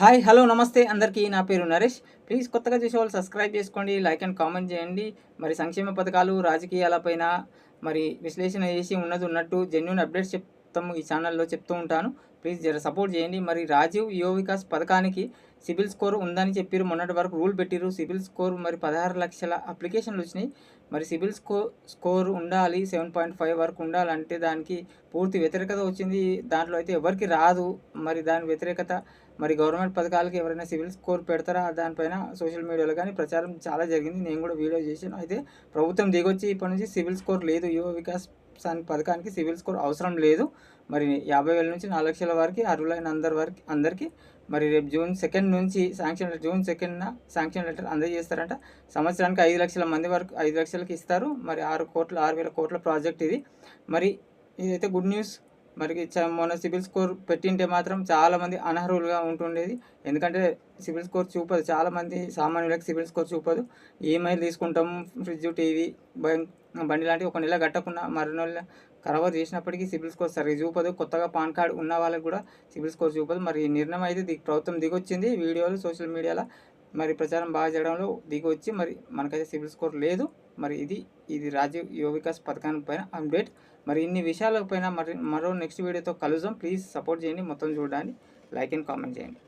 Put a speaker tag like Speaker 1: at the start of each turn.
Speaker 1: Hi hello నమస్తే. అందరికీ నా పేరు నరేష్. ప్లీజ్ కొత్తగా చూసేవాళ్ళు సబ్స్క్రైబ్ చేసుకోండి లైక్ అండ్ కామెంట్ చేయండి. మరి సంక్షేమ పథకాలు రాజకీయాలపైన మరి విశ్లేషణ చేసి ఉన్నది ఉన్నట్టు జెన్యున్ అప్డేట్స్ మొత్తం ఈ ఛానల్లో చెప్తూ ఉంటాను. ప్లీజ్ జర సపోర్ట్ చేయండి. మరి రాజీవ్ యువ వికాస్ పథకానికి సిబిల్ స్కోర్ ఉందని చెప్పారు మొన్నటి వరకు రూల్ పెట్టిరు సిబిల్ స్కోర్ మరి పదహారు లక్షల అప్లికేషన్లు వచ్చినాయి. మరి సిబిల్ స్కో స్కోర్ ఉండాలి. సెవెన్ పాయింట్ ఫైవ్ వరకు ఉండాలంటే దానికి పూర్తి వ్యతిరేకత వచ్చింది. దాంట్లో అయితే ఎవరికి రాదు. మరి దాని వ్యతిరేకత మరి గవర్నమెంట్ పథకాలకి ఎవరైనా సివిల్ స్కోర్ పెడతారా? దానిపైన సోషల్ మీడియాలో కానీ ప్రచారం చాలా జరిగింది. నేను కూడా వీడియో చేశాను. అయితే ప్రభుత్వం దిగొచ్చి ఇప్పటి నుంచి సివిల్ స్కోర్ లేదు. యువ వికాస్ పథకానికి సివిల్ స్కోర్ అవసరం లేదు. మరి యాభై వేల నుంచి నాలుగు లక్షల వరకు అర్హులైన అందరి వరకు అందరికీ మరి రేపు జూన్ సెకండ్ నుంచి శాంక్షన్ లెటర్ జూన్ సెకండ్న శాంక్షన్ లెటర్ అందజేస్తారంట. సంవత్సరానికి ఐదు లక్షల మంది వరకు ఐదు లక్షలకి ఇస్తారు. మరి ఆరు కోట్ల ఆరు వేల కోట్ల ప్రాజెక్ట్ ఇది. మరి ఇదైతే గుడ్ న్యూస్. మరి చ- మొన్న సిబిల్ స్కోర్ పెట్టింటే మాత్రం చాలామంది అనర్హులుగా ఉంటుండేది. ఎందుకంటే సిబిల్ స్కోర్ చూపదు. చాలామంది సామాన్యులకు సిబిల్ స్కోర్ చూపదు. ఈఎంఐ తీసుకుంటాం ఫ్రిడ్జ్ టీవీ బండి లాంటివి ఒక నెల కట్టకుండా మరో నెల కవర్ చేసినప్పటికీ సిబిల్ స్కోర్ సరిగ్గా చూపదు. కొత్తగా పాన్ కార్డు ఉన్న వాళ్ళకి కూడా సిబిల్ స్కోర్ చూపదు. మరి ఈ నిర్ణయం అయితే ప్రభుత్వం దిగొచ్చింది. వీడియోలు సోషల్ మీడియాలో మరి ప్రచారం బాగా చేయడంలో దిగొచ్చి మరి మనకైతే సిబిల్ స్కోర్ లేదు. మరి ఇది ఇది రాజీవ్ యువ వికాస్ పథకం పైన అప్డేట్. మరి ఇన్ని విషయాల పైన మరి మరో నెక్స్ట్ వీడియోతో కలుద్దాం. ప్లీజ్ సపోర్ట్ చేయండి. మొత్తం చూడండి. లైక్ అండ్ కామెంట్ చేయండి.